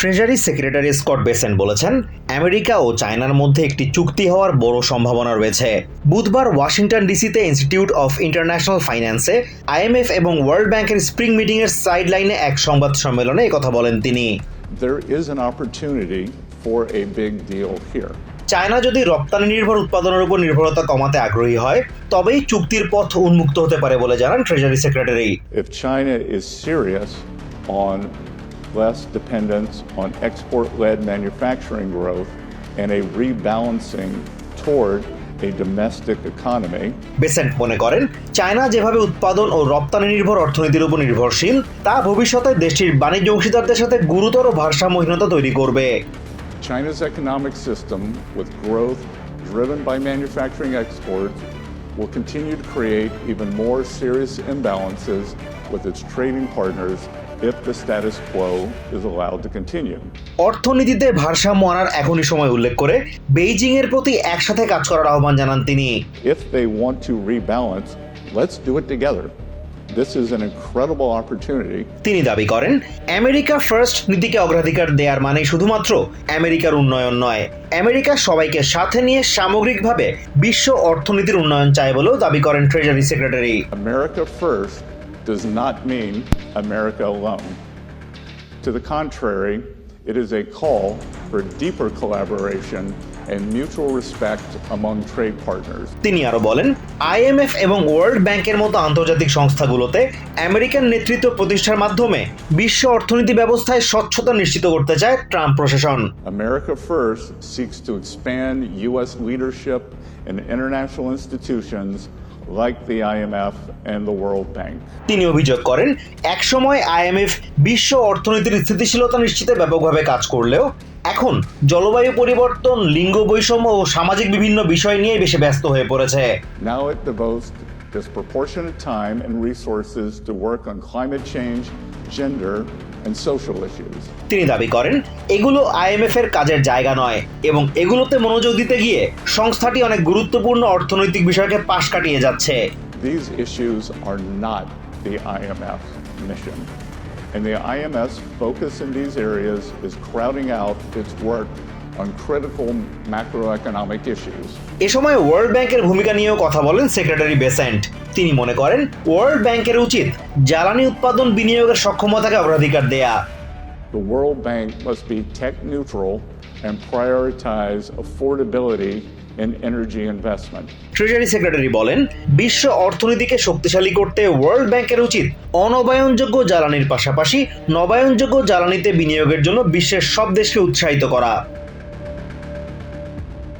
Treasury secretary Scott বেসেন বলেছেন America ও চায়নার মধ্যে একটি চুক্তি হওয়ার বড় সম্ভাবনা রয়েছে। বুধবার ওয়াশিংটন ডিসিতে ইনস্টিটিউট অফ ইন্টারন্যাশনাল ফাইন্যান্সে আইএমএফ এবং ওয়ার্ল্ড ব্যাংকের স্প্রিং মিটিংয়ের সাইডলাইনে এক সংবাদ সম্মেলনে একথা বলেন তিনি। There is an opportunity for a big deal here. China যদি রপ্তানি নির্ভর উৎপাদনের উপর নির্ভরতা কমাতে আগ্রহী হয় তবেই চুক্তির পথ উন্মুক্ত হতে পারে বলে জানান treasury secretary If China is serious on less dependence on export led manufacturing growth and a rebalancing toward a domestic economy, Bessent মনে করেন চায়না যেভাবে উৎপাদন ও রপ্তানি নির্ভর অর্থনীতির উপর নির্ভরশীল তা ভবিষ্যতে দেশটির বাণিজ্য অংশীদারদের সাথে গুরুতর ভারসাম্যহীনতা তৈরি করবে China's economic system, with growth driven by manufacturing exports, will continue to create even more serious imbalances with its trading partners if the status quo is allowed to continue. অর্থনীতিতে ভারসাম্য আনার এখনই সময় উল্লেখ করে বেইজিং এর প্রতি একসাথে কাজ করার আহ্বান জানান তিনি If they want to rebalance, let's do it together. This is an incredible opportunity তিনি দাবি করেন আমেরিকা ফার্স্ট নীতিকে অগ্রাধিকার দেওয়ার মানে শুধুমাত্র আমেরিকার উন্নয়ন নয় আমেরিকা সবাইকে সাথে নিয়ে সামগ্রিকভাবে বিশ্ব অর্থনীতির উন্নয়ন চায় বলেও দাবি করেন treasury secretary America first does not mean America alone. To the contrary, it is a call for deeper collaboration and mutual respect among trade partners. তিনি আরও বলেন আইএমএফ এবং ওয়ার্ল্ড ব্যাংকের মতো আন্তর্জাতিক সংস্থাগুলোতে আমেরিকান নেতৃত্ব প্রতিষ্ঠার মাধ্যমে বিশ্ব অর্থনীতি ব্যবস্থায় স্বচ্ছতা নিশ্চিত করতে চায় ট্রাম্প প্রশাসন America First seeks to expand U.S. leadership in international institutions like the IMF and the World Bank. তিনি অভিযোগ করেন একসময় আইএমএফ বিশ্ব অর্থনীতির স্থিতিশীলতা নিশ্চিতে ব্যাপকভাবে কাজ করলেও এখন জলবায়ু পরিবর্তন লিঙ্গ বৈষম্য ও সামাজিক বিভিন্ন বিষয় নিয়ে বেশি ব্যস্ত হয়ে পড়েছে Now it devotes disproportionate time and resources to work on climate change, gender, and social issues. তিনি দাবি করেন এগুলো আইএমএফ এর কাজের জায়গা নয় এবং এগুলোতে মনোযোগ দিতে গিয়ে সংস্থাটি অনেক গুরুত্বপূর্ণ অর্থনৈতিক বিষয়কে পাশ কাটিয়ে যাচ্ছে These issues are not the IMF's mission. And the IMF's focus in these areas is crowding out its work on critical macroeconomic issues. এ সময় ওয়ার্ল্ড ব্যাংকের ভূমিকা নিয়েও কথা বলেন সেক্রেটারি বেসেন্ট তিনি মনে করেন ওয়ার্ল্ড ব্যাংকের উচিত জ্বালানি উৎপাদন বিনিয়োগের সক্ষমতাকে অগ্রাধিকার দেয়া The World Bank must be tech neutral and prioritize affordability in energy investment. Treasury secretary বলেন বিশ্ব অর্থনীতিকে শক্তিশালী করতে ওয়ার্ল্ড ব্যাংকের উচিত অনবায়নযোগ্য জ্বালানির পাশাপাশি নবায়নযোগ্য জ্বালানিতে বিনিয়োগের জন্য বিশ্বের সব দেশকে উৎসাহিত করা